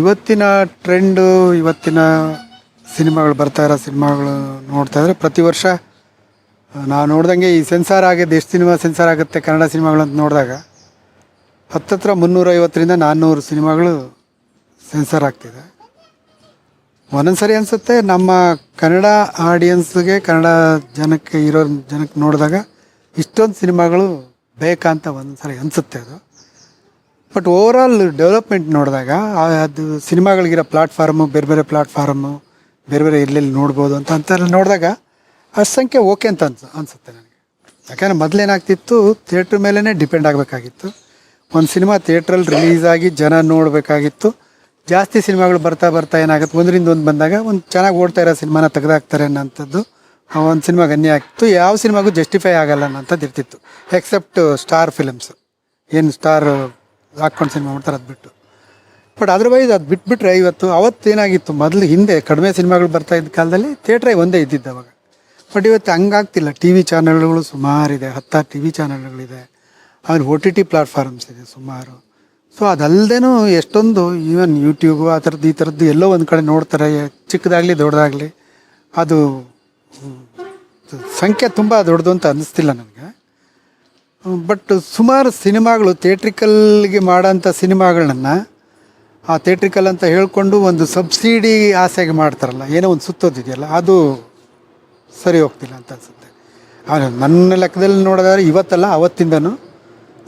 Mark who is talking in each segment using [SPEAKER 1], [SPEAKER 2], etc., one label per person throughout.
[SPEAKER 1] ಇವತ್ತಿನ ಟ್ರೆಂಡು ಇವತ್ತಿನ ಸಿನಿಮಾಗಳು, ಬರ್ತಾ ಇರೋ ಸಿನಿಮಾಗಳು ನೋಡ್ತಾ ಇದ್ರೆ ಪ್ರತಿ ವರ್ಷ ನಾವು ನೋಡ್ದಂಗೆ ಈ ಸೆನ್ಸಾರ್ ಆಗಿದ್ದು ಎಷ್ಟು ಸಿನಿಮಾ ಸೆನ್ಸಾರ್ ಆಗುತ್ತೆ ಕನ್ನಡ ಸಿನಿಮಾಗಳು ಅಂತ ನೋಡಿದಾಗ, ಹತ್ತತ್ರ ಮುನ್ನೂರೈವತ್ತರಿಂದ ನಾನ್ನೂರು ಸಿನಿಮಾಗಳು ಸೆನ್ಸಾರ್ ಆಗ್ತಿದೆ. ಒಂದೊಂದು ಸರಿ ಅನಿಸುತ್ತೆ ನಮ್ಮ ಕನ್ನಡ ಆಡಿಯನ್ಸ್ಗೆ ಕನ್ನಡ ಜನಕ್ಕೆ ಇರೋ ಜನಕ್ಕೆ ನೋಡಿದಾಗ ಇಷ್ಟೊಂದು ಸಿನಿಮಾಗಳು ಬೇಕಾ ಅಂತ ಒಂದೊಂದು ಸರಿ ಅನಿಸುತ್ತೆ ಅದು. ಬಟ್ ಓವರಾಲ್ ಡೆವಲಪ್ಮೆಂಟ್ ನೋಡಿದಾಗ ಅದು ಸಿನಿಮಾಗಳಿಗಿರೋ ಪ್ಲಾಟ್ಫಾರ್ಮು ಬೇರೆ ಬೇರೆ ಪ್ಲಾಟ್ಫಾರ್ಮು ಬೇರೆ ಬೇರೆ ಎಲ್ಲೆಲ್ಲಿ ನೋಡ್ಬೋದು ಅಂತ ಅಂತೆಲ್ಲ ನೋಡಿದಾಗ ಅಷ್ಟು ಸಂಖ್ಯೆ ಓಕೆ ಅಂತ ಅನ್ಸ, ಅನಿಸುತ್ತೆ ನನಗೆ. ಯಾಕಂದರೆ ಮೊದಲೇನಾಗ್ತಿತ್ತು ಥಿಯೇಟ್ರ್ ಮೇಲೇ ಡಿಪೆಂಡ್ ಆಗಬೇಕಾಗಿತ್ತು. ಒಂದು ಸಿನಿಮಾ ಥಿಯೇಟ್ರಲ್ಲಿ ರಿಲೀಸ್ ಆಗಿ ಜನ ನೋಡಬೇಕಾಗಿತ್ತು. ಜಾಸ್ತಿ ಸಿನಿಮಾಗಳು ಬರ್ತಾ ಬರ್ತಾ ಏನಾಗುತ್ತೆ, ಒಂದರಿಂದ ಒಂದು ಬಂದಾಗ ಒಂದು ಚೆನ್ನಾಗಿ ಓಡ್ತಾ ಇರೋ ಸಿನಿಮಾನ ತೆಗೆದಾಕ್ತಾರೆ ಅನ್ನೋಂಥದ್ದು ಒಂದು ಸಿನಿಮಾಗೆ ಅನ್ಯ ಆಗ್ತಿತ್ತು. ಯಾವ ಸಿನಿಮಾಗೂ ಜಸ್ಟಿಫೈ ಆಗಲ್ಲ ಅನ್ನೋಂಥದ್ದು ಇರ್ತಿತ್ತು ಎಕ್ಸೆಪ್ಟ್ ಸ್ಟಾರ್ ಫಿಲಮ್ಸ್ ಏನು ಸ್ಟಾರ್ ಹಾಕ್ಕೊಂಡು ಸಿನಿಮಾ ಮಾಡ್ತಾರೆ ಅದು ಬಿಟ್ಟು. ಬಟ್ ಅದರ್ವೈಸ್ ಅದು ಬಿಟ್ಬಿಟ್ರೆ ಇವತ್ತು ಅವತ್ತು ಏನಾಗಿತ್ತು ಮೊದಲು ಹಿಂದೆ ಕಡಿಮೆ ಸಿನಿಮಾಗಳು ಬರ್ತಾ ಇದ್ದ ಕಾಲದಲ್ಲಿ ಥಿಯೇಟ್ರೇ ಒಂದೇ ಇದ್ದಿದ್ದು ಅವಾಗ. ಬಟ್ ಇವತ್ತು ಹಂಗಾಗ್ತಿಲ್ಲ ಟಿ ವಿ ಚಾನಲ್ಗಳು ಸುಮಾರಿದೆ, ಹತ್ತಾರು ಟಿ ವಿ ಚಾನಲ್ಗಳಿದೆ ಆಮೇಲೆ ಒ ಟಿ ಟಿ ಪ್ಲಾಟ್ಫಾರ್ಮ್ಸ್ ಇದೆ ಸುಮಾರು. ಸೊ ಅದಲ್ಲದೇನೂ ಎಷ್ಟೊಂದು ಈವನ್ ಯೂಟ್ಯೂಬು ಆ ಥರದ್ದು ಈ ಥರದ್ದು ಎಲ್ಲೋ ಒಂದು ಕಡೆ ನೋಡ್ತಾರೆ, ಚಿಕ್ಕದಾಗಲಿ ದೊಡ್ಡದಾಗಲಿ. ಅದು, ಸಂಖ್ಯೆ ತುಂಬ ದೊಡ್ಡದು ಅಂತ ಅನ್ನಿಸ್ತಿಲ್ಲ ನನಗೆ. ಬಟ್ ಸುಮಾರು ಸಿನಿಮಾಗಳು ಥಿಯೇಟ್ರಿಕಲ್ಗೆ ಮಾಡೋಂಥ ಸಿನಿಮಾಗಳನ್ನು ಆ ಥಿಯೇಟ್ರಿಕಲ್ ಅಂತ ಹೇಳಿಕೊಂಡು ಒಂದು ಸಬ್ಸಿಡಿ ಆಸೆಗೆ ಮಾಡ್ತಾರಲ್ಲ, ಏನೋ ಒಂದು ಸುತ್ತೋದಿದೆಯಲ್ಲ, ಅದು ಸರಿ ಹೋಗ್ತಿಲ್ಲ ಅಂತ ಅನ್ಸುತ್ತೆ. ಆದರೆ ನನ್ನ ಲೆಕ್ಕದಲ್ಲಿ ನೋಡಿದ್ರೆ ಇವತ್ತಲ್ಲ, ಅವತ್ತಿಂದನೂ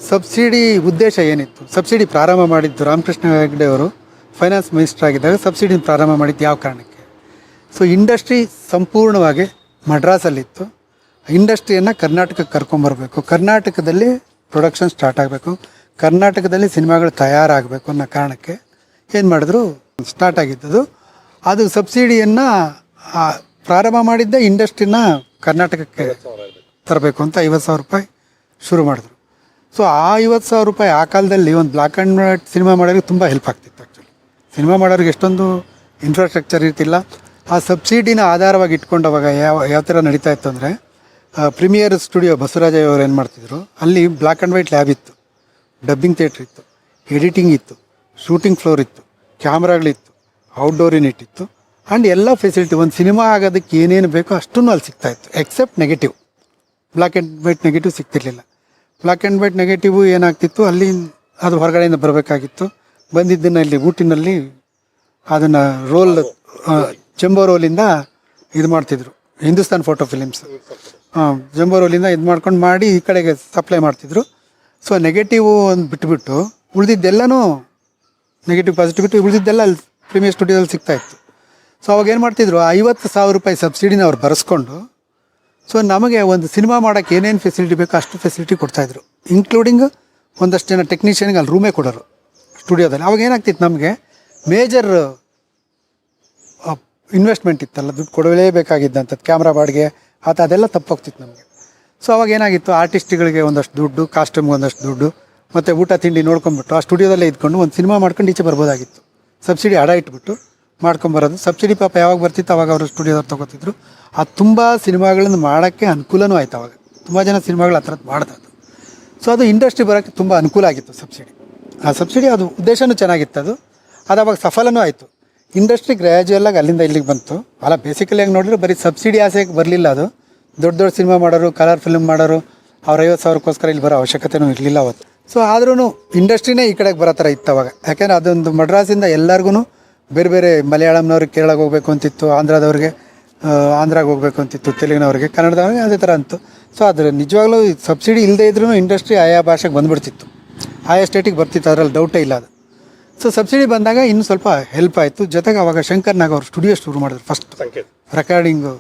[SPEAKER 1] ಸಬ್ಸಿಡಿ ಉದ್ದೇಶ ಏನಿತ್ತು? ಸಬ್ಸಿಡಿ ಪ್ರಾರಂಭ ಮಾಡಿದ್ದು ರಾಮಕೃಷ್ಣ ಹೆಗ್ಡೆ ಅವರು, ಫೈನಾನ್ಸ್ ಮಿನಿಸ್ಟರ್ ಆಗಿದ್ದಾಗ ಸಬ್ಸಿಡಿನ ಪ್ರಾರಂಭ ಮಾಡಿದ್ದು ಯಾವ ಕಾರಣಕ್ಕೆ? ಸೊ, ಇಂಡಸ್ಟ್ರಿ ಸಂಪೂರ್ಣವಾಗಿ ಮಡ್ರಾಸಲ್ಲಿತ್ತು. ಇಂಡಸ್ಟ್ರಿಯನ್ನು ಕರ್ನಾಟಕಕ್ಕೆ ಕರ್ಕೊಂಬರ್ಬೇಕು ಕರ್ನಾಟಕದಲ್ಲಿ ಪ್ರೊಡಕ್ಷನ್ ಸ್ಟಾರ್ಟ್ ಆಗಬೇಕು. ಕರ್ನಾಟಕದಲ್ಲಿ ಸಿನಿಮಾಗಳು ತಯಾರಾಗಬೇಕು ಅನ್ನೋ ಕಾರಣಕ್ಕೆ ಏನು ಮಾಡಿದ್ರು? ಸ್ಟಾರ್ಟ್ ಆಗಿದ್ದದು. ಅದು ಸಬ್ಸಿಡಿಯನ್ನು ಪ್ರಾರಂಭ ಮಾಡಿದ್ದೆ ಇಂಡಸ್ಟ್ರಿನ ಕರ್ನಾಟಕಕ್ಕೆ ತರಬೇಕು ಅಂತ ಐವತ್ತು ಸಾವಿರ ರೂಪಾಯಿ ಶುರು ಮಾಡಿದ್ರು. ಸೊ ಆ ಐವತ್ತು ಸಾವಿರ ರೂಪಾಯಿ ಆ ಕಾಲದಲ್ಲಿ ಒಂದು ಬ್ಲ್ಯಾಕ್ ಆ್ಯಂಡ್ ವೈಟ್ ಸಿನಿಮಾ ಮಾಡೋರಿಗೆ ತುಂಬ ಹೆಲ್ಪ್ ಆಗ್ತಿತ್ತು ಆ್ಯಕ್ಚುಲಿ ಸಿನಿಮಾ ಮಾಡೋರಿಗೆ ಎಷ್ಟೊಂದು ಇನ್ಫ್ರಾಸ್ಟ್ರಕ್ಚರ್ ಇರ್ತಿಲ್ಲ. ಆ ಸಬ್ಸಿಡಿನ ಆಧಾರವಾಗಿ ಇಟ್ಕೊಂಡವಾಗ ಯಾವ ಯಾವ ಥರ ನಡೀತಾ ಇತ್ತು ಅಂದರೆ ಪ್ರೀಮಿಯರ್ ಸ್ಟುಡಿಯೋ ಬಸವರಾಜಯ್ಯ ಅವರು ಏನು ಮಾಡ್ತಿದ್ರು? ಅಲ್ಲಿ ಬ್ಲ್ಯಾಕ್ ಆ್ಯಂಡ್ ವೈಟ್ ಲ್ಯಾಬ್ ಇತ್ತು. ಡಬ್ಬಿಂಗ್ ಥಿಯೇಟ್ರ್ ಇತ್ತು. ಎಡಿಟಿಂಗ್ ಇತ್ತು. ಶೂಟಿಂಗ್ ಫ್ಲೋರ್ ಇತ್ತು. ಕ್ಯಾಮ್ರಾಗಳಿತ್ತು ಔಟ್ಡೋರ್ ಯೂನಿಟ್ ಇತ್ತು. ಆ್ಯಂಡ್ ಎಲ್ಲ ಫೆಸಿಲಿಟಿ ಒಂದು ಸಿನಿಮಾ ಆಗೋದಕ್ಕೆ ಏನೇನು ಬೇಕೋ ಅಷ್ಟನ್ನು ಅಲ್ಲಿ ಸಿಗ್ತಾ ಇತ್ತು. Except negative black and white negative ಸಿಗ್ತಿರ್ಲಿಲ್ಲ. Black and white negative ಏನಾಗ್ತಿತ್ತು? ಅಲ್ಲಿ ಅದು ಹೊರಗಡೆಯಿಂದ ಬರಬೇಕಾಗಿತ್ತು. ಬಂದಿದ್ದನ್ನು ಇಲ್ಲಿ ಊಟಿನಲ್ಲಿ ಅದನ್ನು ರೋಲ್ ಚೆಂಬೋ ರೋಲಿಂದ ಇದು ಮಾಡ್ತಿದ್ರು. ಹಿಂದೂಸ್ತಾನ್ ಫೋಟೋ ಫಿಲಿಮ್ಸ್ ಹಾಂ ಜಂಬೋ ರೋಲಿಂದ ಇದು ಮಾಡ್ಕೊಂಡು ಮಾಡಿ ಈ ಕಡೆಗೆ ಸಪ್ಲೈ ಮಾಡ್ತಿದ್ರು. ಸೊ ನೆಗೆಟಿವ್ ಒಂದು ಬಿಟ್ಬಿಟ್ಟು ಉಳಿದಿದ್ದೆಲ್ಲನೂ ನೆಗೆಟಿವ್ ಪಾಸಿಟಿವ್ ಬಿಟ್ಟು ಉಳಿದಿದ್ದೆಲ್ಲ ಅಲ್ಲಿ ಪ್ರೀಮಿಯರ್ ಸ್ಟುಡಿಯೋದಲ್ಲಿ ಸಿಗ್ತಾ ಇತ್ತು. ಸೊ ಅವಾಗ ಏನು ಮಾಡ್ತಿದ್ರು ಐವತ್ತು ಸಾವಿರ ರೂಪಾಯಿ ಸಬ್ಸಿಡಿನ ಅವ್ರು ಬರೆಸ್ಕೊಂಡು ಸೊ ನಮಗೆ ಒಂದು ಸಿನಿಮಾ ಮಾಡೋಕ್ಕೆ ಏನೇನು ಫೆಸಿಲಿಟಿ ಬೇಕೋ ಅಷ್ಟು ಫೆಸಿಲಿಟಿ ಕೊಡ್ತಾಯಿದ್ರು. ಇನ್ಕ್ಲೂಡಿಂಗ್ ಒಂದಷ್ಟು ಜನ ಟೆಕ್ನಿಷಿಯನ್ಗೆ ಅಲ್ಲಿ ರೂಮೇ ಕೊಡೋರು ಸ್ಟುಡಿಯೋದಲ್ಲಿ ಅವಾಗ ಏನಾಗ್ತಿತ್ತು ನಮಗೆ ಮೇಜರ್ ಇನ್ವೆಸ್ಟ್ಮೆಂಟ್ ಇತ್ತಲ್ಲ, ದುಡ್ಡು ಕೊಡಲೇಬೇಕಾಗಿದ್ದಂಥದ್ದು ಕ್ಯಾಮ್ರಾ ಬಾಡಿಗೆ ಆತ ಅದೆಲ್ಲ ತಪ್ಪೋಗ್ತಿತ್ತು ನಮಗೆ. ಸೊ ಅವಾಗ ಏನಾಗಿತ್ತು? ಆರ್ಟಿಸ್ಟ್ಗಳಿಗೆ ಒಂದಷ್ಟು ದುಡ್ಡು ಕಾಸ್ಟ್ಯೂಮ್ಗೆ ಒಂದಷ್ಟು ದುಡ್ಡು, ಮತ್ತು ಊಟ, ತಿಂಡಿ ನೋಡ್ಕೊಂಬಿಟ್ಟು ಆ ಸ್ಟುಡಿಯೋದಲ್ಲೇ ಇದ್ಕೊಂಡು ಒಂದು ಸಿನಿಮಾ ಮಾಡ್ಕೊಂಡು ಈಚೆ ಬರ್ಬೋದಾಗಿತ್ತು. ಸಬ್ಸಿಡಿ ಅಡ ಇಟ್ಬಿಟ್ಟು ಮಾಡ್ಕೊಂಬರೋದು. ಸಬ್ಸಿಡಿ ಪಾಪ ಯಾವಾಗ ಬರ್ತಿತ್ತು ಅವಾಗ ಅವರು ಸ್ಟುಡಿಯೋದವ್ರು ತೊಗೋತಿದ್ರು. ಅದು ತುಂಬ ಸಿನಿಮಾಗಳನ್ನು ಮಾಡೋಕ್ಕೆ ಅನುಕೂಲನೂ ಆಯ್ತು ಅವಾಗ. ತುಂಬ ಜನ ಸಿನಿಮಾಗಳು ಆ ಥರದ್ದು ಸೊ ಅದು ಇಂಡಸ್ಟ್ರಿ ಬರೋಕ್ಕೆ ತುಂಬ ಅನುಕೂಲ ಆಗಿತ್ತು ಸಬ್ಸಿಡಿ ಆ ಸಬ್ಸಿಡಿ ಅದು ಉದ್ದೇಶವೂ ಚೆನ್ನಾಗಿತ್ತು ಅದು. ಅದು ಅವಾಗ ಸಫಲನೂ ಆಯಿತು. ಇಂಡಸ್ಟ್ರಿ ಗ್ರ್ಯಾಜುಯಲಾಗಿ ಅಲ್ಲಿಂದ ಇಲ್ಲಿಗೆ ಬಂತು. ಅಲ್ಲ ಬೇಸಿಕಲಿ ಹೆಂಗೆ ನೋಡಿದ್ರೆ ಬರೀ ಸಬ್ಸಿಡಿ ಆಸೆಗೆ ಬರಲಿಲ್ಲ ಅದು. ದೊಡ್ಡ ದೊಡ್ಡ ಸಿನಿಮಾ ಮಾಡೋರು ಕಲರ್ ಫಿಲ್ಮ್ ಮಾಡೋರು, ಅವ್ರ ಐವತ್ತು ಸಾವಿರಕ್ಕೋಸ್ಕರ ಇಲ್ಲಿ ಬರೋ ಅವಶ್ಯಕತೆನೂ ಇರಲಿಲ್ಲ ಅವತ್ತು. ಸೊ ಆದ್ರೂ ಇಂಡಸ್ಟ್ರಿನೇ ಈ ಕಡೆಗೆ ಬರೋ ಥರ ಇತ್ತು ಅವಾಗ. ಯಾಕೆಂದರೆ ಅದೊಂದು ಮಡ್ರಾಸಿಂದ ಎಲ್ಲರಿಗೂ ಬೇರೆ ಬೇರೆ ಮಲಯಾಳಂನವ್ರಿಗೆ ಕೇರಳಗೆ ಹೋಗ್ಬೇಕು ಅಂತಿತ್ತು, ಆಂಧ್ರದವ್ರಿಗೆ ಆಂಧ್ರಾಗೆ ಹೋಗ್ಬೇಕು ಅಂತಿತ್ತು, ತೆಲುಗಿನವ್ರಿಗೆ, ಕನ್ನಡದವ್ರಿಗೆ ಅದೇ ಥರ ಅಂತು. ಸೊ ಅದ್ರ ನಿಜವಾಗ್ಲೂ ಸಬ್ಸಿಡಿ ಇಲ್ಲದೇ ಇದ್ರೂ ಇಂಡಸ್ಟ್ರಿ ಆಯಾ ಭಾಷೆಗೆ ಬಂದುಬಿಡ್ತಿತ್ತು. ಆಯಾ ಸ್ಟೇಟಿಗೆ ಬರ್ತಿತ್ತು, ಅದರಲ್ಲಿ ಡೌಟೇ ಇಲ್ಲ ಅದು. ಸೊ ಸಬ್ಸಿಡಿ ಬಂದಾಗ ಇನ್ನು ಸ್ವಲ್ಪ ಹೆಲ್ಪ್ ಆಯಿತು. ಜೊತೆಗೆ ಅವಾಗ ಶಂಕರ್ ನಾಗ್ ಅವರು ಸ್ಟುಡಿಯೋ ಶುರು ಮಾಡಿದ್ರು ಫಸ್ಟ್ ರೆಕಾರ್ಡಿಂಗು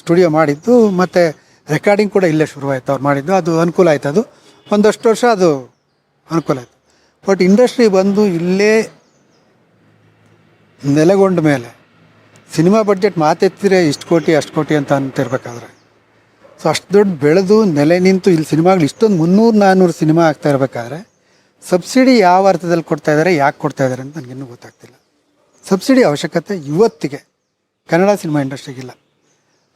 [SPEAKER 1] ಸ್ಟುಡಿಯೋ ಮಾಡಿದ್ದು. ಮತ್ತು ರೆಕಾರ್ಡಿಂಗ್ ಕೂಡ ಇಲ್ಲೇ ಶುರುವಾಯಿತು ಅವ್ರು ಮಾಡಿದ್ದು. ಅದು ಅನುಕೂಲ ಆಯ್ತು ಅದು. ಒಂದಷ್ಟು ವರ್ಷ ಅದು ಅನುಕೂಲ ಆಯಿತು. ಬಟ್ ಇಂಡಸ್ಟ್ರಿ ಬಂದು ಇಲ್ಲೇ ನೆಲೆಗೊಂಡ ಮೇಲೆ ಸಿನಿಮಾ ಬಡ್ಜೆಟ್ ಮಾತೆತ್ತಿದ್ರೆ ಇಷ್ಟು ಕೋಟಿ ಅಷ್ಟು ಕೋಟಿ ಅಂತ ಅಂತಿರ್ಬೇಕಾದ್ರೆ. ಸೊ ಅಷ್ಟು ದೊಡ್ಡ ಬೆಳೆದು ನೆಲೆ ನಿಂತು ಇಲ್ಲಿ ಸಿನಿಮಾಗಳು ಇಷ್ಟೊಂದು ಮುನ್ನೂರು ನಾನ್ನೂರು ಸಿನಿಮಾ ಆಗ್ತಾ ಇರಬೇಕಾದ್ರೆ ಸಬ್ಸಿಡಿ ಯಾವ ಅರ್ಥದಲ್ಲಿ ಕೊಡ್ತಾ ಇದ್ದಾರೆ, ಯಾಕೆ ಕೊಡ್ತಾ ಇದ್ದಾರೆ ಅಂತ ನನಗಿನ್ನೂ ಗೊತ್ತಾಗ್ತಿಲ್ಲ. ಸಬ್ಸಿಡಿ ಅವಶ್ಯಕತೆ ಇವತ್ತಿಗೆ ಕನ್ನಡ ಸಿನಿಮಾ ಇಂಡಸ್ಟ್ರಿಗಿಲ್ಲ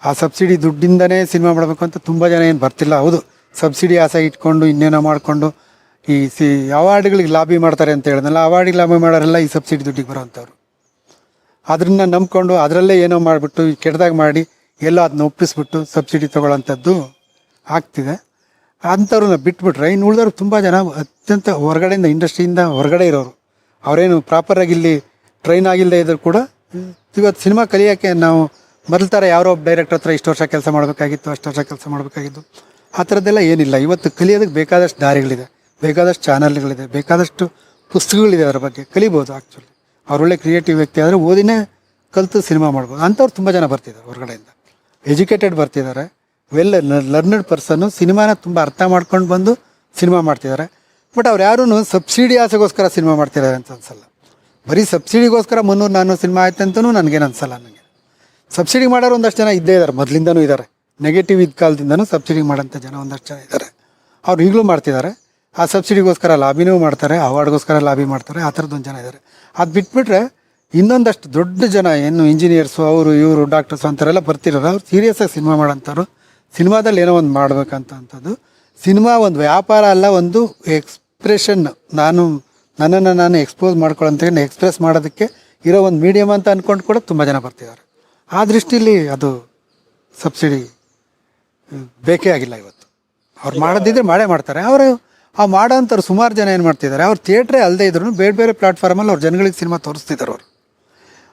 [SPEAKER 1] ಆ ಸಬ್ಸಿಡಿ ದುಡ್ಡಿಂದನೇ ಸಿನಿಮಾ ಮಾಡಬೇಕು ಅಂತ ತುಂಬ ಜನ ಏನು ಬರ್ತಿಲ್ಲ. ಹೌದು, ಸಬ್ಸಿಡಿ ಆಸೆ ಇಟ್ಕೊಂಡು ಇನ್ನೇನೋ ಮಾಡಿಕೊಂಡು ಈ ಸಿ ಅವಾರ್ಡ್ಗಳಿಗೆ ಲಾಬಿ ಮಾಡ್ತಾರೆ ಅಂತ ಹೇಳಿದ್ನಲ್ಲ, ಅವಾರ್ಡಿಗೆ ಲಾಬಿ ಮಾಡೋರೆಲ್ಲ ಈ ಸಬ್ಸಿಡಿ ದುಡ್ಡಿಗೆ ಬರೋವಂಥವ್ರು ಅದನ್ನ ನಂಬ್ಕೊಂಡು ಅದರಲ್ಲೇ ಏನೋ ಮಾಡಿಬಿಟ್ಟು ಕೆಟ್ಟದಾಗ ಮಾಡಿ ಎಲ್ಲೋ ಅದನ್ನ ಒಪ್ಪಿಸ್ಬಿಟ್ಟು ಸಬ್ಸಿಡಿ ತೊಗೊಳ್ಳೋಂಥದ್ದು ಆಗ್ತಿದೆ. ಅಂಥವ್ರನ್ನ ಬಿಟ್ಬಿಟ್ರೆ, ಇನ್ನು ಉಳಿದವ್ರು ತುಂಬ ಜನ ಅತ್ಯಂತ ಹೊರಗಡೆಯಿಂದ, ಇಂಡಸ್ಟ್ರಿಯಿಂದ ಹೊರಗಡೆ ಇರೋರು. ಅವರೇನು ಪ್ರಾಪರಾಗಿ ಇಲ್ಲಿ ಟ್ರೈನ್ ಆಗಿಲ್ಲದೆ ಇದ್ರು ಕೂಡ, ಇವತ್ತು ಸಿನಿಮಾ ಕಲಿಯೋಕ್ಕೆ ನಾವು ಮೊದಲ ಯಾರೋ ಒಬ್ಬ ಡೈರೆಕ್ಟರ್ ಹತ್ರ ಇಷ್ಟು ವರ್ಷ ಕೆಲಸ ಮಾಡಬೇಕಾಗಿತ್ತು, ಅಷ್ಟು ವರ್ಷ ಕೆಲಸ ಮಾಡಬೇಕಾಗಿತ್ತು. ಆ ಥರದ್ದೆಲ್ಲ ಏನಿಲ್ಲ. ಇವತ್ತು ಕಲಿಯೋದಕ್ಕೆ ಬೇಕಾದಷ್ಟು ದಾರಿಗಳಿದೆ, ಬೇಕಾದಷ್ಟು ಚಾನಲ್ಗಳಿದೆ ಬೇಕಾದಷ್ಟು ಪುಸ್ತಕಗಳಿದೆ ಅದರ ಬಗ್ಗೆ. ಕಲಿಬೋದು ಆ್ಯಕ್ಚುಲಿ ಅವ್ರು ಒಳ್ಳೆ ಕ್ರಿಯೇಟಿವ್ ವ್ಯಕ್ತಿ ಆದರೆ ಓದಿನೇ ಕಲಿತು ಸಿನಿಮಾ ಮಾಡ್ಬೋದು. ಅಂಥವ್ರು ತುಂಬ ಜನ ಬರ್ತಿದ್ದಾರೆ ಹೊರಗಡೆಯಿಂದ. ಎಜುಕೇಟೆಡ್ ಬರ್ತಿದ್ದಾರೆ. ವೆಲ್ ಲರ್ನಡ್ ಪರ್ಸನ್ನು ಸಿನಿಮಾನ ತುಂಬ ಅರ್ಥ ಮಾಡ್ಕೊಂಡು ಬಂದು ಸಿನಿಮಾ ಮಾಡ್ತಿದ್ದಾರೆ. ಬಟ್ ಅವ್ರು ಯಾರೂ ಸಬ್ಸಿಡಿ ಆಸೆಗೋಸ್ಕರ ಸಿನಿಮಾ ಮಾಡ್ತಿದ್ದಾರೆ ಅಂತ ಅನ್ಸಲ್ಲ. ಬರೀ ಸಬ್ಸಿಡಿಗೋಸ್ಕರ ಮುನ್ನೂರು ನಾನ್ನೂರು ಸಿನಿಮಾ ಆಯ್ತು ಅಂತಲೂ ನನಗೇನು ಅನ್ಸಲ್ಲ ನನಗೆ ಸಬ್ಸಿಡಿ ಮಾಡೋರು ಒಂದಷ್ಟು ಜನ ಇದ್ದೇ ಇದ್ದಾರೆ, ಮೊದಲಿಂದನೂ ಇದ್ದಾರೆ. ನೆಗೆಟಿವ್ ಇದ್ದ ಕಾಲದಿಂದನೂ ಸಬ್ಸಿಡಿ ಮಾಡೋಂಥ ಜನ ಒಂದಷ್ಟು ಜನ ಇದ್ದಾರೆ. ಅವ್ರು ಈಗಲೂ ಮಾಡ್ತಿದ್ದಾರೆ. ಆ ಸಬ್ಸಿಡಿಗೋಸ್ಕರ ಲಾಬಿನೂ ಮಾಡ್ತಾರೆ ಅವಾರ್ಡ್ಗೋಸ್ಕರ ಲಾಬಿ ಮಾಡ್ತಾರೆ, ಆ ಥರದ್ದೊಂದು ಜನ ಇದ್ದಾರೆ. ಅದು ಬಿಟ್ಬಿಟ್ರೆ ಇನ್ನೊಂದಷ್ಟು ದೊಡ್ಡ ಜನ ಏನು ಇಂಜಿನಿಯರ್ಸು ಅವರು ಇವರು ಡಾಕ್ಟರ್ಸ್ ಅಂತಾರೆಲ್ಲ ಬರ್ತಿರೋರು ಅವ್ರು ಸೀರಿಯಸ್ಸಾಗಿ ಸಿನಿಮಾ ಮಾಡೋಂಥವ್ರು ಸಿನಿಮಾದಲ್ಲಿ ಏನೋ ಒಂದು ಮಾಡ್ಬೇಕಂತ ಅಂಥದ್ದು ಸಿನಿಮಾ ಒಂದು ವ್ಯಾಪಾರ ಅಲ್ಲ, ಒಂದು ಎಕ್ಸ್ಪ್ರೆಷನ್ ನಾನು ನನ್ನನ್ನು ನಾನು ಎಕ್ಸ್ಪೋಸ್ ಮಾಡ್ಕೊಳ್ಳೋಂತ ಎಕ್ಸ್ಪ್ರೆಸ್ ಮಾಡೋದಕ್ಕೆ ಇರೋ ಒಂದು ಮೀಡಿಯಮ್ ಅಂತ ಅಂದ್ಕೊಂಡು ಕೂಡ ತುಂಬ ಜನ ಬರ್ತಿದ್ದಾರೆ. ಆ ದೃಷ್ಟಿಲಿ ಅದು ಸಬ್ಸಿಡಿ ಬೇಕೇ ಆಗಿಲ್ಲ ಇವತ್ತು. ಅವ್ರು ಮಾಡೋದಿದ್ರೆ ಮಾಡೇ ಮಾಡ್ತಾರೆ. ಅವರು, ಆ ಮಾಡೋಂಥವ್ರು ಸುಮಾರು ಜನ ಏನು ಮಾಡ್ತಿದ್ದಾರೆ, ಅವ್ರು ಥಿಯೇಟ್ರೇ ಅಲ್ಲದೆ ಇದ್ರು ಬೇರೆ ಬೇರೆ ಪ್ಲಾಟ್ಫಾರ್ಮಲ್ಲಿ ಅವ್ರು ಜನಗಳಿಗೆ ಸಿನಿಮಾ ತೋರಿಸ್ತಿದ್ದಾರೆ ಅವರು.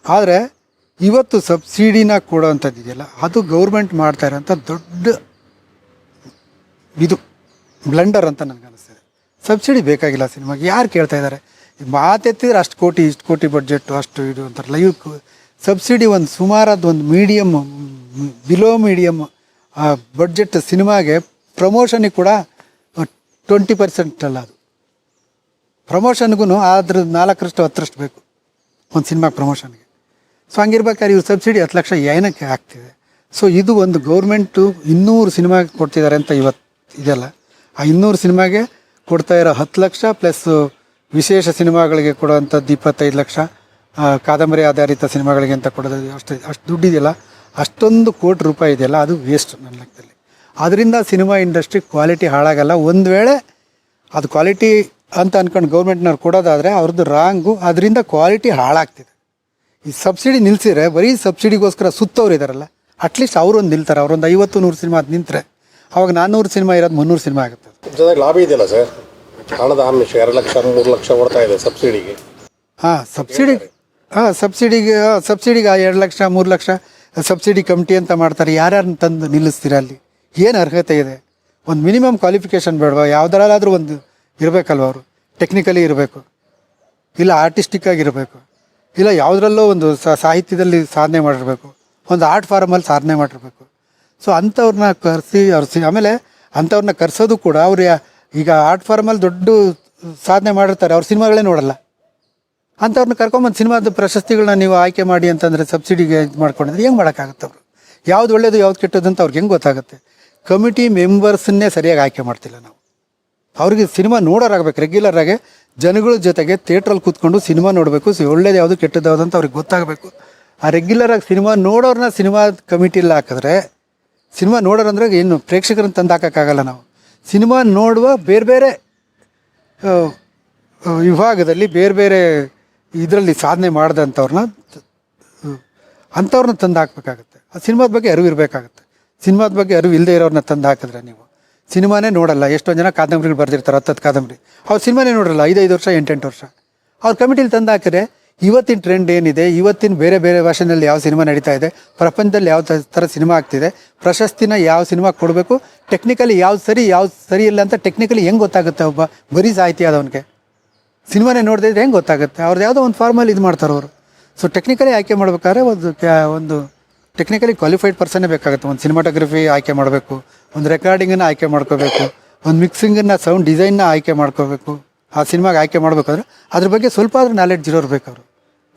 [SPEAKER 1] ಆದರೆ ಇವತ್ತು ಸಬ್ಸಿಡಿನ ಕೊಡೋವಂಥದ್ದು ಇದೆಯಲ್ಲ, ಅದು ಗೌರ್ಮೆಂಟ್ ಮಾಡ್ತಾ ಇರೋಂಥ ದೊಡ್ಡ ಇದು ಬ್ಲೆಂಡರ್ ಅಂತ ನನಗೆ ಅನಿಸ್ತಿದೆ. ಸಬ್ಸಿಡಿ ಬೇಕಾಗಿಲ್ಲ ಸಿನಿಮಾಗೆ, ಯಾರು ಕೇಳ್ತಾ ಇದ್ದಾರೆ? ಮಾತೆತ್ತಿದ್ರೆ ಅಷ್ಟು ಕೋಟಿ, ಇಷ್ಟು ಕೋಟಿ ಬಡ್ಜೆಟ್ಟು ಅಷ್ಟು ಇದು ಅಂತಾರಲ್ಲ ಲೈವ್ ಸಬ್ಸಿಡಿ ಒಂದು ಸುಮಾರಾದ ಒಂದು ಮೀಡಿಯಮ್ ಬಿಲೋ ಮೀಡಿಯಮ್ ಬಡ್ಜೆಟ್ ಸಿನಿಮಾಗೆ ಪ್ರಮೋಷನಿಗೆ ಕೂಡ ಟ್ವೆಂಟಿ ಪರ್ಸೆಂಟ್ ಅಲ್ಲ ಅದು. ಪ್ರಮೋಷನ್ಗೂ ಅದ್ರ ನಾಲ್ಕರಷ್ಟು ಹತ್ತರಷ್ಟು ಬೇಕು. ಒಂದು ಸಿನಿಮಾಗೆ ಪ್ರಮೋಷನ್ಗೆ ಸೊ ಹಂಗಿರ್ಬೇಕಾದ್ರೆ ಇವ್ರು ಸಬ್ಸಿಡಿ ಹತ್ತು ಲಕ್ಷ ಏನಕ್ಕೆ ಆಗ್ತಿದೆ ಸೊ ಇದು ಒಂದು ಗೌರ್ಮೆಂಟು ಇನ್ನೂರು ಸಿನಿಮಾ ಕೊಡ್ತಿದ್ದಾರೆ ಅಂತ ಇವತ್ತು ಇದೆಲ್ಲ. ಆ ಇನ್ನೂರು ಸಿನಿಮಾಗೆ ಕೊಡ್ತಾ ಇರೋ ಹತ್ತು ಲಕ್ಷ ಪ್ಲಸ್ ವಿಶೇಷ ಸಿನಿಮಾಗಳಿಗೆ ಕೊಡುವಂಥದ್ದು ಇಪ್ಪತ್ತೈದು ಲಕ್ಷ. ಕಾದಂಬರಿ ಆಧಾರಿತ ಸಿನಿಮಾಗಳಿಗೆ ಅಂತ ಕೊಡೋದು ಅಷ್ಟು ಅಷ್ಟು ದುಡ್ಡಿದೆಯಲ್ಲ ಅಷ್ಟೊಂದು ಕೋಟಿ ರೂಪಾಯಿ ಇದೆಯಲ್ಲ, ಅದು ವೇಸ್ಟ್ ನನ್ನ ಲೆಕ್ಕದಲ್ಲಿ. ಅದರಿಂದ ಸಿನಿಮಾ ಇಂಡಸ್ಟ್ರಿ ಕ್ವಾಲಿಟಿ ಹಾಳಾಗಲ್ಲ. ಒಂದು ವೇಳೆ ಅದು ಕ್ವಾಲಿಟಿ ಅಂತ ಅನ್ಕೊಂಡು ಗೌರ್ಮೆಂಟ್ನವ್ರು ಕೊಡೋದಾದರೆ ಅವ್ರದ್ದು ರಾಂಗು ಅದರಿಂದ ಕ್ವಾಲಿಟಿ ಹಾಳಾಗ್ತಿದೆ. ಈ ಸಬ್ಸಿಡಿ ನಿಲ್ಸಿದ್ರೆ ಬರೀ ಸಬ್ಸಿಡಿಗೋಸ್ಕರ ಸುತ್ತವ್ರು ಇದ್ದಾರಲ್ಲ ಅಟ್ಲೀಸ್ಟ್ ಅವರೊಂದು ನಿಲ್ತಾರೆ ಅವರೊಂದು ಐವತ್ತು ನೂರು ಸಿನಿಮಾ ಅದು ನಿಂತರೆ. ಅವಾಗ ನಾನ್ನೂರು ಸಿನಿಮಾ ಇರೋದು ಮುನ್ನೂರು ಸಿನಿಮಾ ಆಗುತ್ತೆ.
[SPEAKER 2] ಜೊತೆಗೆ ಲಾಭ ಇದೆಯಲ್ಲ ಸರ್? ಹಣದ ಆಮಿಷ ಎರಡು ಲಕ್ಷ ಮೂರು ಲಕ್ಷ ಕೊಡ್ತಾ ಇದೆ ಸಬ್ಸಿಡಿಗೆ.
[SPEAKER 1] ಹಾಂ ಸಬ್ಸಿಡಿ ಹಾಂ ಸಬ್ಸಿಡಿಗೆ ಸಬ್ಸಿಡಿಗೆ ಆ ಎರಡು ಲಕ್ಷ ಮೂರು ಲಕ್ಷ ಸಬ್ಸಿಡಿ ಕಮಿಟಿ ಅಂತ ಮಾಡ್ತಾರೆ. ಯಾರ್ಯಾರನ್ನ ತಂದು ನಿಲ್ಲಿಸ್ತೀರ ಅಲ್ಲಿ? ಏನು ಅರ್ಹತೆ ಇದೆ? ಒಂದು ಮಿನಿಮಮ್ ಕ್ವಾಲಿಫಿಕೇಷನ್ ಬೇಡವಾ? ಯಾವುದರಲ್ಲಾದರೂ ಒಂದು ಇರಬೇಕಲ್ವ ಅವರು? ಟೆಕ್ನಿಕಲಿ ಇರಬೇಕು. ಇಲ್ಲ ಆರ್ಟಿಸ್ಟಿಕ್ ಆಗಿರಬೇಕು ಇಲ್ಲ, ಯಾವುದರಲ್ಲೋ ಒಂದು ಸಾಹಿತ್ಯದಲ್ಲಿ ಸಾಧನೆ ಮಾಡಿರಬೇಕು. ಒಂದು ಆರ್ಟ್ ಫಾರ್ಮಲ್ಲಿ ಸಾಧನೆ ಮಾಡಿರಬೇಕು. ಸೊ ಅಂಥವ್ರನ್ನ ಕರೆಸಿ ಅವ್ರು ಆಮೇಲೆ ಅಂಥವ್ರನ್ನ ಕರೆಸೋದು ಕೂಡ ಅವ್ರು ಈಗ ಆರ್ಟ್ ಫಾರ್ಮಲ್ಲಿ ದೊಡ್ಡ ಸಾಧನೆ ಮಾಡಿರ್ತಾರೆ, ಅವ್ರ ಸಿನಿಮಾಗಳೇ ನೋಡಲ್ಲ. ಅಂಥವ್ರನ್ನ ಕರ್ಕೊಂಬಂದು ಸಿನಿಮಾದ ಪ್ರಶಸ್ತಿಗಳನ್ನ ನೀವು ಆಯ್ಕೆ ಮಾಡಿ ಅಂತಂದರೆ ಸಬ್ಸಿಡಿಗೆ ಇದು ಮಾಡ್ಕೊಂಡಿದ್ರೆ ಹೆಂಗೆ ಮಾಡೋಕ್ಕಾಗುತ್ತೆ ಅವರು? ಯಾವ್ದು ಒಳ್ಳೇದು, ಯಾವ್ದು ಕೆಟ್ಟದ್ದು ಅಂತ ಅವ್ರಿಗೆ ಹೆಂಗೆ ಗೊತ್ತಾಗುತ್ತೆ? ಕಮಿಟಿ ಮೆಂಬರ್ಸನ್ನೇ ಸರಿಯಾಗಿ ಆಯ್ಕೆ ಮಾಡ್ತಿಲ್ಲ ನಾವು. ಅವ್ರಿಗೆ ಸಿನಿಮಾ ನೋಡೋರಾಗಬೇಕು ರೆಗ್ಯುಲರ್ ಆಗಿ ಜನಗಳ ಜೊತೆಗೆ ಥಿಯೇಟ್ರಲ್ಲಿ ಕೂತ್ಕೊಂಡು ಸಿನಿಮಾ ನೋಡಬೇಕು. ಒಳ್ಳೇದು ಯಾವುದು ಕೆಟ್ಟದ್ದು ಅಂತ ಅವ್ರಿಗೆ ಗೊತ್ತಾಗಬೇಕು. ಆ ರೆಗ್ಯುಲರ್ ಆಗಿ ಸಿನಿಮಾ ನೋಡೋರನ್ನ ಸಿನಿಮಾ ಕಮಿಟಿಲಿ ಹಾಕಿದ್ರೆ, ಸಿನಿಮಾ ನೋಡೋರಂದ್ರೆ ಏನು, ಪ್ರೇಕ್ಷಕರನ್ನ ತಂದು ಹಾಕೋಕ್ಕಾಗಲ್ಲ ನಾವು. ಸಿನಿಮಾ ನೋಡುವ ಬೇರೆ ಬೇರೆ ವಿಭಾಗದಲ್ಲಿ ಬೇರೆ ಬೇರೆ ಇದರಲ್ಲಿ ಸಾಧನೆ ಮಾಡಿದಂಥವ್ರನ್ನ ಅಂಥವ್ರನ್ನ ತಂದು ಹಾಕ್ಬೇಕಾಗತ್ತೆ. ಆ ಸಿನಿಮಾದ ಬಗ್ಗೆ ಅರಿವು ಇರಬೇಕಾಗತ್ತೆ. ಸಿನಿಮಾದ ಬಗ್ಗೆ ಅರಿವು ಇಲ್ಲದೆ ಇರೋರನ್ನ ತಂದು ಹಾಕಿದ್ರೆ ನೀವು. ಸಿನಿಮಾನೇ ನೋಡಲ್ಲ. ಎಷ್ಟೊಂದು ಜನ ಕಾದಂಬರಿಗಳು ಬರ್ದಿರ್ತಾರೆ, ಹತ್ತತ್ತು ಕಾದಂಬರಿ. ಅವ್ರು ಸಿನಿಮಾನೇ ನೋಡಲ್ಲ ಐದೈದು ವರ್ಷ, ಎಂಟೆಂಟು ವರ್ಷ. ಅವ್ರ ಕಮಿಟಿಲಿ ತಂದು ಹಾಕಿದ್ರೆ ಇವತ್ತಿನ ಟ್ರೆಂಡ್ ಏನಿದೆ, ಇವತ್ತಿನ ಬೇರೆ ಬೇರೆ ಭಾಷೆನಲ್ಲಿ ಯಾವ ಸಿನಿಮಾ ನಡೀತಾ ಇದೆ, ಪ್ರಪಂಚದಲ್ಲಿ ಯಾವ ಥರ ಸಿನಿಮಾ ಆಗ್ತಿದೆ, ಪ್ರಶಸ್ತಿನ ಯಾವ ಸಿನಿಮಾ ಕೊಡಬೇಕು ಟೆಕ್ನಿಕಲಿ ಯಾವ್ದು ಸರಿ ಯಾವ್ದು ಸರಿ ಇಲ್ಲ ಅಂತ ಟೆಕ್ನಿಕಲಿ ಹೆಂಗೆ ಗೊತ್ತಾಗುತ್ತೆ ಒಬ್ಬ ಬರೀ ಸಾಹಿತಿ ಆದವನಿಗೆ? ಸಿನಿಮಾನೇ ನೋಡದೇ ಇದ್ರೆ ಹೆಂಗೆ ಗೊತ್ತಾಗುತ್ತೆ? ಅವ್ರದ್ದು ಯಾವುದೋ ಒಂದು ಫಾರ್ಮಲ್ಲಿ ಇದು ಮಾಡ್ತಾರೆ ಅವರು. ಸೊ ಟೆಕ್ನಿಕಲಿ ಆಯ್ಕೆ ಮಾಡ್ಬೇಕಾದ್ರೆ ಒಂದು ಒಂದು ಟೆಕ್ನಿಕಲಿ ಕ್ವಾಲಿಫೈಡ್ ಪರ್ಸನ್ನೇ ಬೇಕಾಗುತ್ತೆ. ಒಂದು ಸಿನಿಮಾಟೋಗ್ರಫಿ ಆಯ್ಕೆ ಮಾಡಬೇಕು ಒಂದು ರೆಕಾರ್ಡಿಂಗನ್ನು ಆಯ್ಕೆ ಮಾಡ್ಕೋಬೇಕು, ಒಂದು ಮಿಕ್ಸಿಂಗನ್ನು ಸೌಂಡ್ ಡಿಸೈನ್ನ ಆಯ್ಕೆ ಮಾಡ್ಕೋಬೇಕು, ಆ ಸಿನಿಮಾಗೆ ಆಯ್ಕೆ ಮಾಡಬೇಕಾದ್ರೆ ಅದ್ರ ಬಗ್ಗೆ ಸ್ವಲ್ಪ ಆದರೂ ನಾಲೆಡ್ಜ್ ಇರೋರು ಅವರು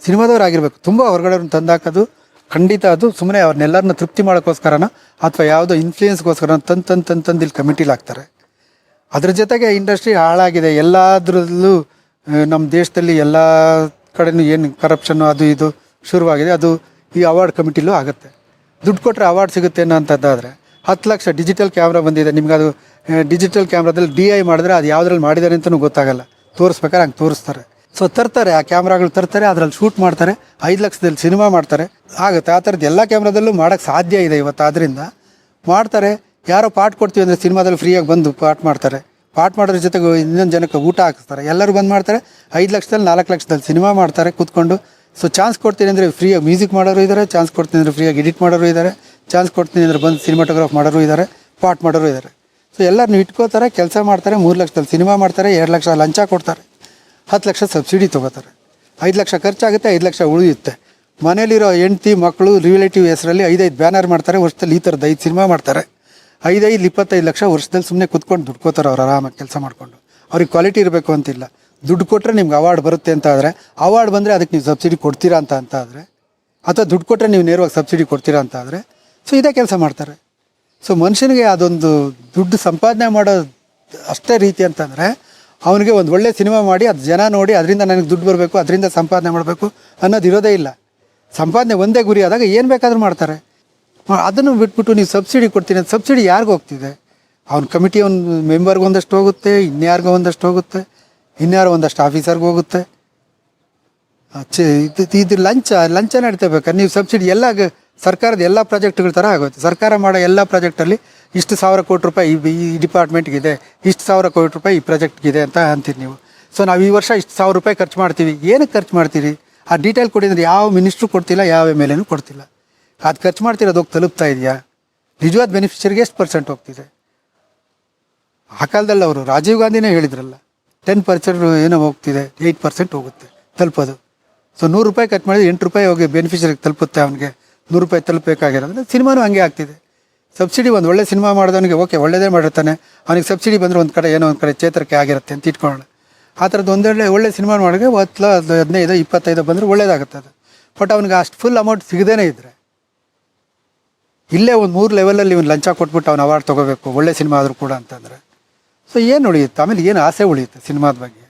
[SPEAKER 1] ಸಿನಿಮಾದವ್ರು ಆಗಿರಬೇಕು. ತುಂಬ ಹೊರಗಡೆ ತಂದಾಕೋದು, ಖಂಡಿತ ಅದು ಸುಮ್ಮನೆ ಅವ್ರನ್ನೆಲ್ಲರನ್ನ ತೃಪ್ತಿ ಮಾಡೋಕ್ಕೋಸ್ಕರನ ಅಥವಾ ಯಾವುದೋ ಇನ್ಫ್ಲೂಯೆನ್ಸ್ಗೋಸ್ಕರ ತಂದು ತಂದು ತಂದು ತಂದು ಇಲ್ಲಿ ಕಮಿಟಿಲಿ ಹಾಕ್ತಾರೆ. ಅದ್ರ ಜೊತೆಗೆ ಇಂಡಸ್ಟ್ರಿ ಹಾಳಾಗಿದೆ. ಎಲ್ಲಾದ್ರಲ್ಲೂ ನಮ್ಮ ದೇಶದಲ್ಲಿ ಎಲ್ಲ ಕಡೆನೂ ಏನು ಕರಪ್ಷನ್ನು ಅದು ಇದು ಶುರುವಾಗಿದೆ. ಅದು ಈ ಅವಾರ್ಡ್ ಕಮಿಟಿಲೂ ಆಗುತ್ತೆ. ದುಡ್ಡು ಕೊಟ್ಟರೆ ಅವಾರ್ಡ್ ಸಿಗುತ್ತೆ ಅನ್ನೋ ಅಂಥದ್ದಾದರೆ ಹತ್ತು ಲಕ್ಷ ಡಿಜಿಟಲ್ ಕ್ಯಾಮ್ರಾ ಬಂದಿದೆ. ನಿಮ್ಗೆ ಅದು ಡಿಜಿಟಲ್ ಕ್ಯಾಮ್ರಾದಲ್ಲಿ ಡಿ ಐ ಮಾಡಿದ್ರೆ ಅದು ಯಾವುದ್ರಲ್ಲಿ ಮಾಡಿದ್ದಾರೆ ಅಂತಲೂ ಗೊತ್ತಾಗಲ್ಲ. ತೋರಿಸ್ಬೇಕಾದ್ರೆ ಹಂಗೆ ತೋರಿಸ್ತಾರೆ. ಸೊ ತರ್ತಾರೆ, ಆ ಕ್ಯಾಮ್ರಾಗಳು ತರ್ತಾರೆ, ಅದರಲ್ಲಿ ಶೂಟ್ ಮಾಡ್ತಾರೆ, ಐದು ಲಕ್ಷದಲ್ಲಿ ಸಿನಿಮಾ ಮಾಡ್ತಾರೆ. ಆಗುತ್ತೆ, ಆ ಥರದ್ದು ಎಲ್ಲ ಕ್ಯಾಮ್ರಾದಲ್ಲೂ ಮಾಡೋಕ್ಕೆ ಸಾಧ್ಯ ಇದೆ ಇವತ್ತು. ಆದ್ದರಿಂದ ಮಾಡ್ತಾರೆ. ಯಾರೋ ಪಾಟ್ ಕೊಡ್ತೀವಿ ಅಂದರೆ ಸಿನಿಮಾದಲ್ಲಿ ಫ್ರೀಯಾಗಿ ಬಂದು ಪಾಟ್ ಮಾಡ್ತಾರೆ. ಪಾಟ್ ಮಾಡೋದ್ರ ಜೊತೆಗೆ ಇನ್ನೊಂದು ಜನಕ್ಕೆ ಊಟ ಹಾಕಿಸ್ತಾರೆ. ಎಲ್ಲರೂ ಬಂದು ಮಾಡ್ತಾರೆ. ಐದು ಲಕ್ಷದಲ್ಲಿ ನಾಲ್ಕು ಲಕ್ಷದಲ್ಲಿ ಸಿನಿಮಾ ಮಾಡ್ತಾರೆ ಕೂತ್ಕೊಂಡು. ಸೊ ಚಾನ್ಸ್ ಕೊಡ್ತೀನಿ ಅಂದರೆ ಫ್ರೀಯಾಗಿ ಮ್ಯೂಸಿಕ್ ಮಾಡೋರು ಇದ್ದಾರೆ ಚಾನ್ಸ್ ಕೊಡ್ತೀನಿ ಅಂದರೆ ಫ್ರೀಯಾಗಿ ಎಡಿಟ್ ಮಾಡೋರು ಇದ್ದಾರೆ ಚಾನ್ಸ್ ಕೊಡ್ತೀನಿ ಅಂದರೆ ಬಂದು ಸಿನಿಮಾಟೋಗ್ರಾಫ್ ಮಾಡೋರು ಇದ್ದಾರೆ ಪಾಟ್ ಮಾಡೋರು ಇದ್ದಾರೆ ಸೊ ಎಲ್ಲರನ್ನು ಇಟ್ಕೋತಾರೆ, ಕೆಲಸ ಮಾಡ್ತಾರೆ, ಮೂರು ಲಕ್ಷದಲ್ಲಿ ಸಿನಿಮಾ ಮಾಡ್ತಾರೆ, ಎರಡು ಲಕ್ಷ ಲಂಚ ಕೊಡ್ತಾರೆ, ಹತ್ತು ಲಕ್ಷ ಸಬ್ಸಿಡಿ ತೊಗೋತಾರೆ. ಐದು ಲಕ್ಷ ಖರ್ಚಾಗುತ್ತೆ, ಐದು ಲಕ್ಷ ಉಳಿಯುತ್ತೆ. ಮನೇಲಿರೋ ಹೆಂಡ್ತಿ ಮಕ್ಕಳು ರಿಲೇಟಿವ್ ಹೆಸರಲ್ಲಿ ಐದೈದು ಬ್ಯಾನರ್ ಮಾಡ್ತಾರೆ, ವರ್ಷದಲ್ಲಿ ಈ ಥರದ ಐದು ಸಿನಿಮಾ ಮಾಡ್ತಾರೆ. ಐದೈದು, ಇಪ್ಪತ್ತೈದು ಲಕ್ಷ ವರ್ಷದಲ್ಲಿ ಸುಮ್ಮನೆ ಕುತ್ಕೊಂಡು ದುಡ್ಕೋತಾರೆ ಅವ್ರು ಆರಾಮಾಗಿ ಕೆಲಸ ಮಾಡಿಕೊಂಡು. ಅವ್ರಿಗೆ ಕ್ವಾಲಿಟಿ ಇರಬೇಕು ಅಂತಿಲ್ಲ. ದುಡ್ಡು ಕೊಟ್ಟರೆ ನಿಮ್ಗೆ ಅವಾರ್ಡ್ ಬರುತ್ತೆ ಅಂತ ಆದರೆ, ಅವಾರ್ಡ್ ಬಂದರೆ ಅದಕ್ಕೆ ನೀವು ಸಬ್ಸಿಡಿ ಕೊಡ್ತೀರಾ ಅಂತ ಅಂತ ಆದರೆ, ಅಥವಾ ದುಡ್ಡು ಕೊಟ್ಟರೆ ನೀವು ನೇರವಾಗಿ ಸಬ್ಸಿಡಿ ಕೊಡ್ತೀರಾ ಅಂತ ಆದರೆ ಸೊ ಇದೇ ಕೆಲಸ ಮಾಡ್ತಾರೆ. ಸೊ ಮನುಷ್ಯನಿಗೆ ಅದೊಂದು ದುಡ್ಡು ಸಂಪಾದನೆ ಮಾಡೋ ಅಷ್ಟೇ ರೀತಿ ಅಂತಂದರೆ, ಅವನಿಗೆ ಒಂದು ಒಳ್ಳೆ ಸಿನಿಮಾ ಮಾಡಿ, ಅದು ಜನ ನೋಡಿ, ಅದರಿಂದ ನನಗೆ ದುಡ್ಡು ಬರಬೇಕು, ಅದರಿಂದ ಸಂಪಾದನೆ ಮಾಡಬೇಕು ಅನ್ನೋದು ಇರೋದೇ ಇಲ್ಲ. ಸಂಪಾದನೆ ಒಂದೇ ಗುರಿ ಆದಾಗ ಏನು ಬೇಕಾದರೂ ಮಾಡ್ತಾರೆ. ಅದನ್ನು ಬಿಟ್ಬಿಟ್ಟು ನೀವು ಸಬ್ಸಿಡಿ ಕೊಡ್ತೀನಿ ಅಂತ ಸಬ್ಸಿಡಿ ಯಾರಿಗೂ ಹೋಗ್ತಿದೆ? ಅವ್ನ ಕಮಿಟಿ ಒಂದು ಮೆಂಬರ್ಗೆ ಒಂದಷ್ಟು ಹೋಗುತ್ತೆ, ಇನ್ಯಾರಿಗೂ ಒಂದಷ್ಟು ಹೋಗುತ್ತೆ, ಇನ್ಯಾರು ಒಂದಷ್ಟು ಆಫೀಸರ್ಗೆ ಹೋಗುತ್ತೆ. ಇದು ಇದು ಲಂಚ ಲಂಚ ನಡೀತಬೇಕಾದ್ರೆ ನೀವು ಸಬ್ಸಿಡಿ ಎಲ್ಲ ಸರ್ಕಾರದ ಎಲ್ಲ ಪ್ರಾಜೆಕ್ಟ್ಗಳ ಥರ ಆಗುತ್ತೆ ಸರ್ಕಾರ ಮಾಡೋ ಎಲ್ಲ ಪ್ರಾಜೆಕ್ಟಲ್ಲಿ ಇಷ್ಟು ಸಾವಿರ ಕೋಟಿ ರೂಪಾಯಿ ಈ ಈ ಡಿಪಾರ್ಟ್ಮೆಂಟ್ಗಿದೆ, ಇಷ್ಟು ಸಾವಿರ ಕೋಟಿ ರೂಪಾಯಿ ಈ ಪ್ರಾಜೆಕ್ಟ್ಗಿದೆ ಅಂತ ಅಂತೀರಿ ನೀವು. ಸೊ ನಾವು ಈ ವರ್ಷ ಇಷ್ಟು ಸಾವಿರ ರೂಪಾಯಿ ಖರ್ಚು ಮಾಡ್ತೀವಿ. ಏನಕ್ಕೆ ಖರ್ಚು ಮಾಡ್ತೀರಿ? ಆ ಡೀಟೇಲ್ ಕೊಡಿ ಕೊಟ್ಟಿದ್ರೆ ಯಾವ ಮಿನಿಸ್ಟ್ರು ಕೊಡ್ತಿಲ್ಲ, ಯಾವ ಎಂ ಎಲ್ ಕೊಡ್ತಿಲ್ಲ. ಅದು ಖರ್ಚು ಮಾಡ್ತಿರೋದು ಹೋಗಿ ತಲುಪ್ತಾ ಇದೆಯಾ? ನಿಜವಾದ ಬೆನಿಫಿಷರಿಗೆ ಎಷ್ಟು ಪರ್ಸೆಂಟ್ ಹೋಗ್ತಿದೆ? ಆ ಕಾಲದಲ್ಲಿ ಅವರು ರಾಜೀವ್ ಗಾಂಧಿನೇ ಹೇಳಿದ್ರಲ್ಲ ಟೆನ್ ಪರ್ಸೆಂಟ್ ಏನೋ ಹೋಗ್ತಿದೆ ಏಯ್ಟ್ ಪರ್ಸೆಂಟ್ ಹೋಗುತ್ತೆ, ತಲುಪೋದು. ಸೊ ನೂರು ರೂಪಾಯಿ ಕಟ್ ಮಾಡಿದ್ರೆ ಎಂಟು ರೂಪಾಯಿ ಹೋಗಿ ಬೆನಿಫಿಷರಿಗೆ ತಲುಪುತ್ತೆ ಅವನಿಗೆ. ನೂರು ರೂಪಾಯಿ ತಲುಪಬೇಕಾಗಿರೋದ್ರೆ ಸಿನಿಮಾನು ಹಂಗೆ ಆಗ್ತಿದೆ. ಸಬ್ಸಿಡಿ ಒಂದು ಒಳ್ಳೆ ಸಿನಿಮಾ ಮಾಡಿದವನಿಗೆ ಓಕೆ ಒಳ್ಳೆಯದೇ ಮಾಡಿರ್ತಾನೆ. ಅವನಿಗೆ ಸಬ್ಸಿಡಿ ಬಂದರೆ ಒಂದು ಕಡೆ ಏನೋ ಒಂದು ಕಡೆ ಚೇತರಿಕೆ ಆಗಿರುತ್ತೆ ಅಂತ ಇಟ್ಕೊಳ್ಳೋಣ. ಆ ಥರದ್ದು ಒಂದೊಳ್ಳೆ ಒಳ್ಳೆ ಸಿನಿಮಾ ಮಾಡಿದ್ರೆ ಹತ್ತು, ಹದಿನೈದು, ಇಪ್ಪತ್ತೈದು ಬಂದರೆ ಒಳ್ಳೇದಾಗುತ್ತೆ ಅದು. ಬಟ್ ಅವನಿಗೆ ಅಷ್ಟು ಫುಲ್ ಅಮೌಂಟ್ ಸಿಗದೇನೆ ಇದ್ದರೆ ಇಲ್ಲೇ ಒಂದು ಮೂರು ಲೆವೆಲಲ್ಲಿ ಇವನು ಲಂಚ ಕೊಟ್ಬಿಟ್ಟು ಅವ್ನು ಅವಾರ್ಡ್ ತೊಗೋಬೇಕು, ಒಳ್ಳೆ ಸಿನಿಮಾ ಆದರೂ ಕೂಡ ಅಂತಂದರೆ. ಸೊ ಏನು ಉಳಿಯುತ್ತೆ? ಆಮೇಲೆ ಏನು ಆಸೆ ಉಳಿಯುತ್ತೆ ಸಿನಿಮಾದ ಬಗ್ಗೆ?